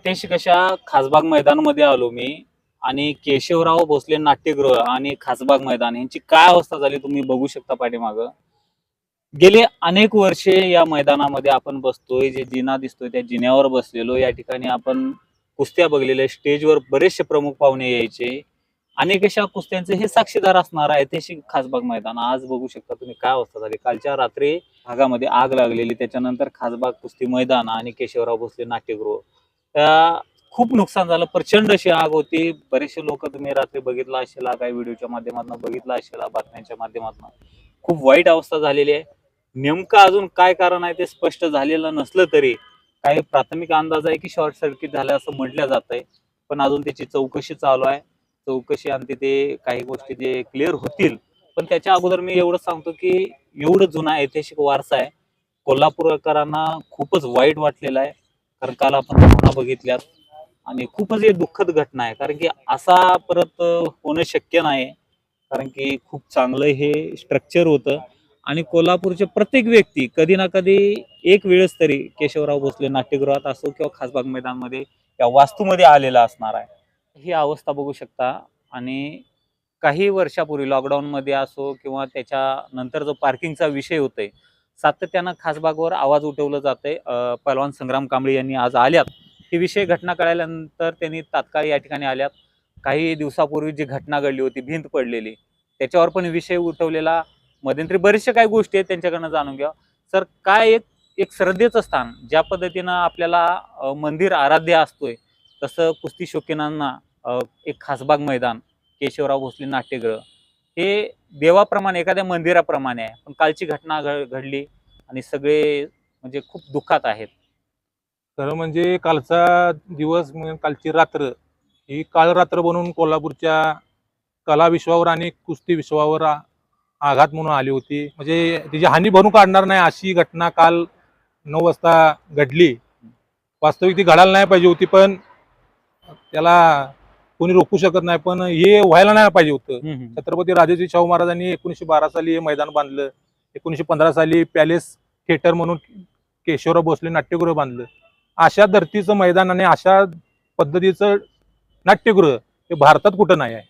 ऐतिहासिक कशा खासबाग मैदानमध्ये आलो मी आणि केशवराव भोसले नाट्यगृह आणि खासबाग मैदान यांची काय अवस्था झाली तुम्ही बघू शकता पाठीमाग. गेले अनेक वर्षे या मैदानामध्ये आपण बसतोय जे जिना दिसतोय त्या जिन्यावर बसलेलो. या ठिकाणी आपण कुस्त्या बघलेल्या स्टेजवर बरेचसे प्रमुख पाहुणे यायचे. अनेक अशा कुस्त्यांचे हे साक्षीदार असणार ऐतिहासिक खासबाग मैदान. आज बघू शकता तुम्ही काय अवस्था झाली. कालच्या रात्री भागामध्ये आग लागलेली. त्याच्यानंतर खासबाग कुस्ती मैदान आणि केशवराव भोसले नाट्यगृह. त्या खूप नुकसान झालं. प्रचंड अशी आग होती. बरेचसे लोक तुम्ही रात्री बघितला असेल काही व्हिडिओच्या माध्यमातून बघितला असेल बातम्यांच्या माध्यमातून. खूप वाईट अवस्था झालेली आहे. नेमकं अजून काय कारण आहे ते स्पष्ट झालेलं नसलं तरी काही प्राथमिक अंदाज आहे की शॉर्ट सर्किट झालं असं म्हटलं जात आहे पण अजून त्याची चौकशी चालू आहे. चौकशी आणि तिथे काही गोष्टी जे क्लिअर होतील. पण त्याच्या अगोदर मी एवढं सांगतो की एवढं जुना ऐतिहासिक वारसा आहे. कोल्हापूरकरांना खूपच वाईट वाटलेलं आहे. कारण काल आपण घटना बघितल्यात. आणि खूपच हे दुःखद घटना आहे. कारण की असा परत होणं शक्य नाही. कारण की खूप चांगलं हे स्ट्रक्चर होतं. आणि कोल्हापूरचे प्रत्येक व्यक्ती कधी ना कधी एक वेळेस तरी केशवराव भोसले नाट्यगृहात असो किंवा खासबाग मैदानमध्ये या वास्तूमध्ये आलेला असणार आहे. ही अवस्था बघू शकता. आणि काही वर्षापूर्वी लॉकडाऊनमध्ये असो किंवा त्याच्यानंतर जो पार्किंगचा विषय होतोय सातत्यानं खासबागवर आवाज उठवलं जातोय. अं, पहलवान संग्राम कांबळे यांनी आज आल्यात. ही विषय घटना कळल्यानंतर त्यांनी तात्काळ या ठिकाणी आल्यात. काही दिवसापूर्वी जी घटना घडली होती भिंत पडलेली त्याच्यावर पण विषय उठवलेला. मध्यंतरी बरेचशा काही गोष्टी आहेत त्यांच्याकडनं जाणून घ्या. सर काय एक एक श्रद्धेचं स्थान ज्या पद्धतीनं आपल्याला मंदिर आराध्य असतोय तसं कुस्ती शौकीनांना एक खासबाग मैदान केशवराव भोसले नाट्यगृह हे देवाप्रमाणे एखाद्या मंदिराप्रमाणे आहे. पण कालची घटना घ- घडली आणि सगळे म्हणजे खूप दुःखात आहेत. खरं म्हणजे कालचा दिवस कालची रात्र ही काळ रात्र बनून कोल्हापूरच्या कला विश्वावर आणि कुस्ती विश्वावर आघात म्हणून आली होती. म्हणजे तिची हानी भरून काढणार नाही अशी घटना काल नऊ वाजता घडली. वास्तविक ती घडायला नाही पाहिजे होती पण त्याला कोणी रोखू शकत नाही पण हे व्हायला नाही पाहिजे होतं. छत्रपती राजेश्री शाहू महाराजांनी एकोणीसशे बारा साली हे मैदान बांधलं एकोणीसशे पंधरा साली पॅलेस थिएटर म्हणून केशवराव भोसले नाट्यगृह बांधलं. अशा धर्तीचं मैदान आणि अशा पद्धतीचं नाट्यगृह हे भारतात कुठं नाही आहे.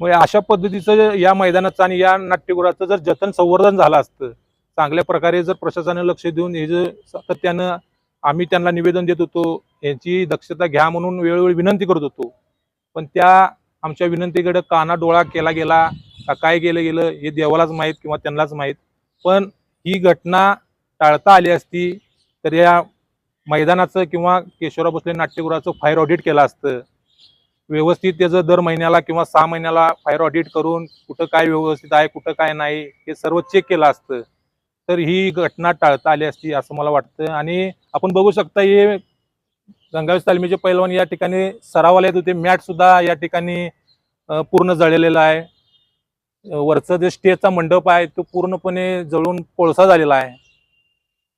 मग अशा पद्धतीचं या मैदानाचं आणि या नाट्यगृहाचं जर जतन संवर्धन झालं असतं चांगल्या प्रकारे जर प्रशासनाने लक्ष देऊन हे जर सातत्यानं आम्ही त्यांना निवेदन देत होतो यांची दक्षता घ्या म्हणून वेळोवेळी विनंती करत होतो पण त्या आमच्या विनंतीकडे काना डोळा केला गेला का काय केलं गेलं हे देवालाच माहीत किंवा त्यांनाच माहीत. पण ही घटना टाळता आली असती तर या मैदानाचं किंवा केशवराव भोसले नाट्यगृहाचं फायर ऑडिट केलं असतं. व्यवस्थित त्याचं दर महिन्याला किंवा सहा महिन्याला फायर ऑडिट करून कुठं काय व्यवस्थित आहे कुठं काय नाही हे सर्व चेक केलं असतं. तर ही घटना टाळता आली असती असं मला वाटतं. आणि आपण बघू शकता हे गंगावीस तालमीचे पैलवान या ठिकाणी सरावाला येत होते. मॅट सुद्धा या ठिकाणी पूर्ण जळलेला आहे. वरचं जे स्टेजचा मंडप आहे तो पूर्णपणे जळून कोळसा झालेला आहे.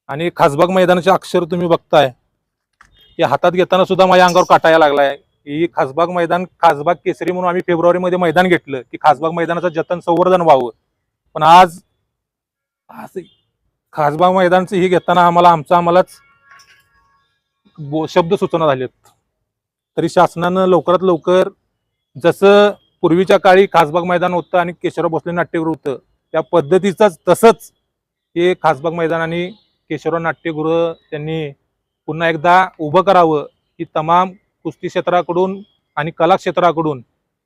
आणि खासबाग मैदानाचे अक्षर तुम्ही बघताय. हे हातात घेताना सुद्धा माझ्या अंगावर काटायला लागलाय. ही खासबाग मैदान खासबाग केसरी म्हणून आम्ही फेब्रुवारीमध्ये मैदान घेतलं की खासबाग मैदानाचं जतन संवर्धन व्हावं. पण आज आज खासबाग मैदानचं ही घेताना आम्हाला आमचं आम्हालाच शब्द सूचना झालेत. तरी शासनानं लवकरात लवकर जसं पूर्वीच्या काळी खासबाग मैदान होतं आणि केशवराव भोसले नाट्यगृह होतं त्या पद्धतीचाच तसंच हे खासबाग मैदान आणि केशवराव नाट्यगृह त्यांनी पुन्हा एकदा उभं करावं. ही तमाम कुस्ती क्षेत्राकडून आणि कला क्षेत्राकडून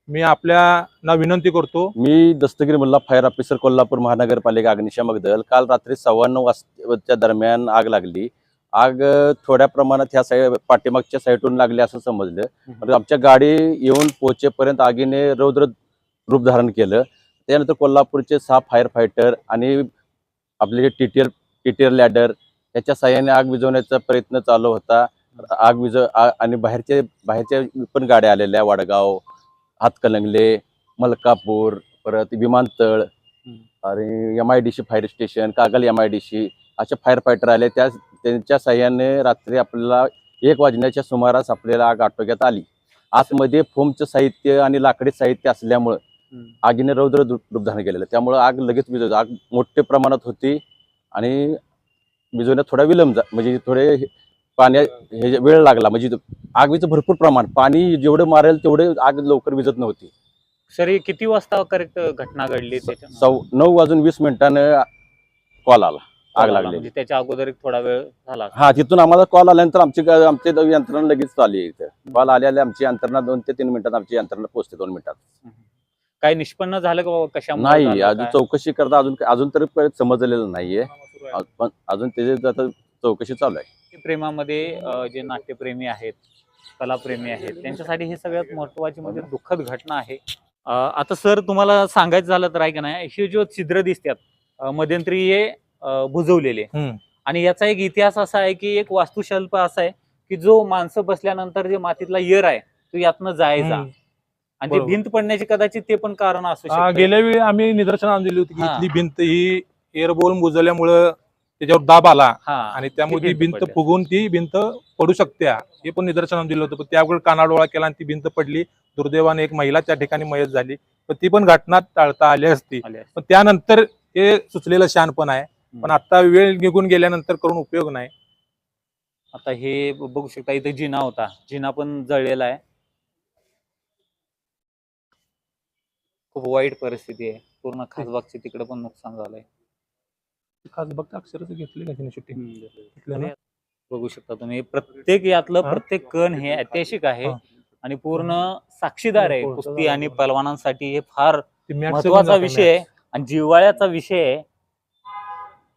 मी आपल्याला विनंती करतो. मी दस्तगिरी मुल्ला फायर ऑफिसर कोल्हापूर महानगरपालिका अग्निशामक दल. काल रात्री सव्वा नऊ वाजच्या दरम्यान आग लागली. आग थोड्या प्रमाणात ह्या साईड पाठीमागच्या साईडून लागली असं समजलं. आमच्या गाडी येऊन पोहोचेपर्यंत आगीने रौद्र रूप धारण केलं. त्यानंतर कोल्हापूरचे सहा फायर फायटर आणि आपले टीटीआर टीटीआर लॅडर याच्या साह्याने आग विझवण्याचा प्रयत्न चालू होता. आग आ- आणि बाहेरचे बाहेरच्या पण गाड्या आलेल्या वडगाव हातकलंगले मलकापूर परत विमानतळ आणि M I D C fire station Kagal M I D C असे फायर फायटर आले त्या त्यांच्या साह्याने रात्री आपल्याला एक वाजण्याच्या सुमारास आपल्याला आग आटोक्यात आली. आतमध्ये फोमचं साहित्य आणि लाकडी साहित्य असल्यामुळं आगीने रौद्र रूप धारण केलेलं त्यामुळं आग लगेच विझवत आग मोठ्या प्रमाणात होती आणि विझवण्यात थोडा विलंब म्हणजे थोडे पाण्या हे वेळ लागला. म्हणजे आगीचं भरपूर प्रमाण. पाणी जेवढं मारेल तेवढे आग लवकर विजत नव्हती. सर किती वाजता करेक्ट घटना घडली सव नऊ वाजून वीस मिनिटानं कॉल आला. आग लागली म्हणजे त्याच्या अगोदर एक थोडा वेळ झाला हा तिथून आम्हाला कॉल आल्यानंतर आमची ग- आमची यंत्रणा लगेच आली इथं. कॉल आले आले आमची यंत्रणा दोन ते तीन मिनिटात आमची यंत्रणा पोहोचते दोन मिनिटात. काय निष्पन्न झालं का बाबा? कशामुळे नाही झालं अजून काय? चौकशी करता अजून अजून तरी प- समजलेलं नाहीये. अ- पण अजून त्याची आता चौकशी चालू आहे. प्रेमामध्ये अं, जे नाट्यप्रेमी आहेत कलाप्रेमी आहेत त्यांच्यासाठी हे सगळ्यात महत्वाची म्हणजे दुःखद घटना आहे. अं, आता सर तुम्हाला सांगायचं झालं तर आहे का नाही? हे जो छिद्र दिसतात अं, मध्यंतरी हे हम्म. आणि याचा एक इतिहास असा आहे की एक वास्तुशिल्प असा आहे की जो माणसं बसल्यानंतर जे मातीतला यर आहे तो यातनं जायचा. आणि ती. भिंत पडण्याची कदाचित ते पण कारण असू हा, गेल्या वेळी आम्ही निदर्शनास दिली होती की. इथली भिंत ही एअरबोल बुजवल्यामुळं त्याच्यावर दाब आला आणि त्यामुळे ती भिंत. फुगून ती भिंत पडू शकते हे पण निदर्शनास दिलं होतं पण त्यावेळी कानाडोळा केला आणि ती भिंत पडली दुर्दैवाने एक महिला त्या ठिकाणी मयत झाली पण ती पण घटना टाळता आली असती आले असते. पण त्यानंतर हे सुचलेलं शानपण आहे पण आता वेळ निघून गेल्यानंतर करून उपयोग नाही. आता हे बघू शकता इथे जिना होता. जिना पण जळलेला आहे. खूप वाईट परिस्थिती आहे. पूर्ण खासबागचे तिकडे पण नुकसान झालंय. खास बघता अक्षरच घेतली का तिने सुट्टी घेतलं ना? बघू शकता तुम्ही. प्रत्येक यातलं हा? प्रत्येक कण हे ऐतिहासिक आहे हा. आणि पूर्ण साक्षीदार आहे. हो, कुस्ती आणि पलवानांसाठी हे फार ती महत्त्वाचा विषय आहे आणि जिव्हाळ्याचा विषय आहे.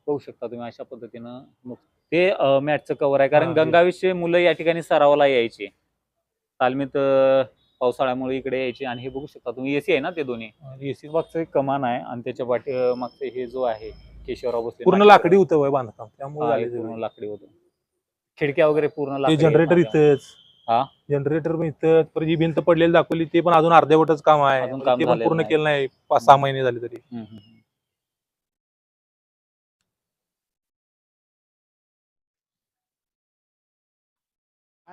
बघू शकता तुम्ही अशा पद्धतीनं नुक- ते मॅचचं कव्हर आहे कारण. गंगावीसचे मुलं या ठिकाणी सरावाला यायचे तालमीत पावसाळ्यामुळे इकडे यायचे आणि हे बघू शकता तुम्ही एसी आहे ना ते दोन्ही नाही. AC मागचं एक कमान आहे आणि त्याच्या पाठी मागचं हे जो आहे केशवराव भोसले पूर्ण लाकडी होतं बांधकाम त्यामुळे पूर्ण. लाकडी होतं खिडक्या वगैरे पूर्ण जनरेटर. इथंच हा? जनरेटर पण इथंच परत जी भिंत पडलेली दाखवली ते पण अजून अर्धवटच काम आहे ते पण पूर्ण. केलं नाही पाच सहा महिने झाले तरी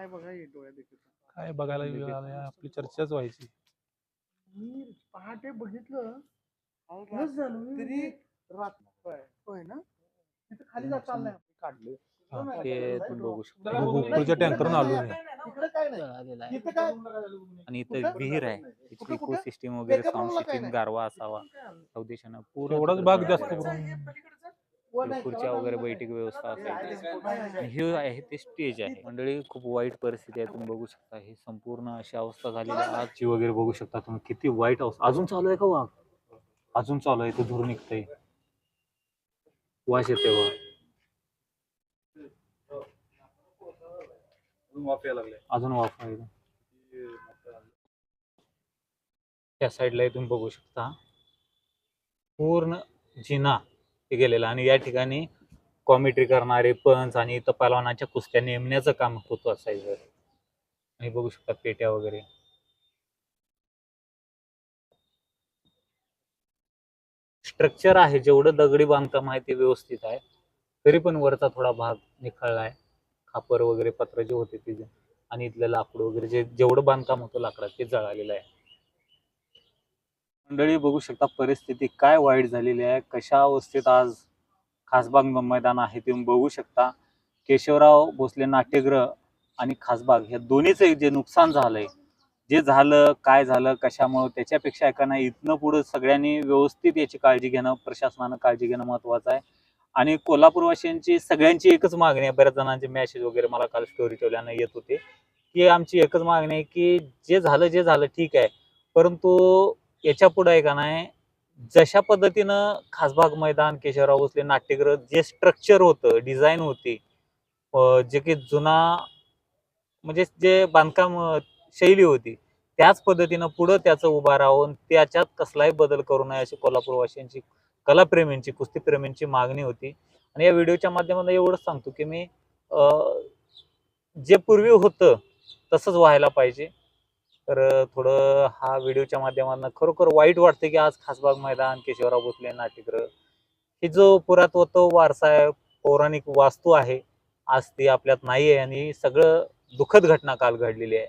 काय बघा हे डोळ्यात देखील काय बघायला आलाय, आपली चर्चाच व्हायची. मी पहाटे बघितलं झालं तरी रात होय. ना? तिथं खाली जात चाललंय काढलं. हा. ते तुम्ही बघू शकता. गोकुळच्या टँकरनं आलो मी. तिकडे काय नाही? इथं काय? आणि इथं? विहीर आहे. कुठं, इको कुठं? सिस्टीम वगैरे साऊंड काय सिस्टीम नाही? गारवा असावा. इथून काय? आलं? पूर्ण एवढाच भाग जास्त. करून. खुर्च्या वगैरे बैठक? व्यवस्था हे आहे ते स्टेज आहे. मंडळी खूप वाईट परिस्थिती आहे तुम्ही बघू शकता. हे संपूर्ण अशी अवस्था झालेली आहे. आजची वगैरे बघू शकता तुम्ही. किती वाईट अवस्था. अजून चालू आहे का वाघ? अजून चालू आहे ते धूर निघतंय. वास येते वा अजून वाफ आहे त्या साईडला तुम्ही बघू शकता. पूर्ण जिना. गेलेलं आणि या ठिकाणी कॉमेट्री करणारे पंच आणि इथं पलवानाच्या कुस्त्या नेमण्याचं काम होत असायचं. आणि बघू शकता पेट्या वगैरे. स्ट्रक्चर आहे जेवढं दगडी बांधकाम आहे ते व्यवस्थित आहे. तरी पण वरचा थोडा भाग निखळला आहे. खापर वगैरे पत्र जे होते ते आणि इथलं लाकूड वगैरे जे जेवढं बांधकाम होतं लाकडात ते जळालेलं आहे. मंडळी बघू शकता परिस्थिती काय वाईट झालेली आहे. कशा अवस्थेत आज खासबाग मैदान आहे तुम्ही बघू शकता. केशवराव भोसले नाट्यगृह आणि खासबाग ह्या दोन्हीचं जे नुकसान झालंय जे झालं काय झालं कशामुळं त्याच्यापेक्षा एका नाही इथनं पुढं सगळ्यांनी व्यवस्थित याची काळजी घेणं प्रशासनानं काळजी घेणं महत्वाचं आहे. आणि कोल्हापूरवासियांची सगळ्यांची एकच मागणी आहे. बऱ्याच जणांचे मॅसेज वगैरे मला काल स्टोरी ठेवल्यानं येत होते. की आमची एकच मागणी आहे की जे झालं जे झालं ठीक आहे. परंतु याच्यापुढे आहे का नाही जशा पद्धतीनं खासबाग मैदान केशवराव भोसले नाट्यगृह जे स्ट्रक्चर होतं डिझाईन होती जे की जुना म्हणजे जे बांधकाम शैली होती त्याच पद्धतीनं पुढं त्याचं उभा राहून त्याच्यात कसलाही बदल करू नये अशी कोल्हापूरवासियांची कलाप्रेमींची कुस्तीप्रेमींची मागणी होती. आणि या व्हिडिओच्या माध्यमातून एवढंच सांगतो की मी जे पूर्वी होतं तसंच व्हायला पाहिजे. तर थोडं हा व्हिडिओच्या माध्यमातून खरोखर वाईट वाटतं की आज खासबाग मैदान केशवराव भोसले नाट्यगृह हे जो पुरातत्व वारसा आहे पौराणिक वास्तू आहे आज ती आपल्यात नाही आहे आणि सगळं दुःखद घटना काल घडलेली आहे.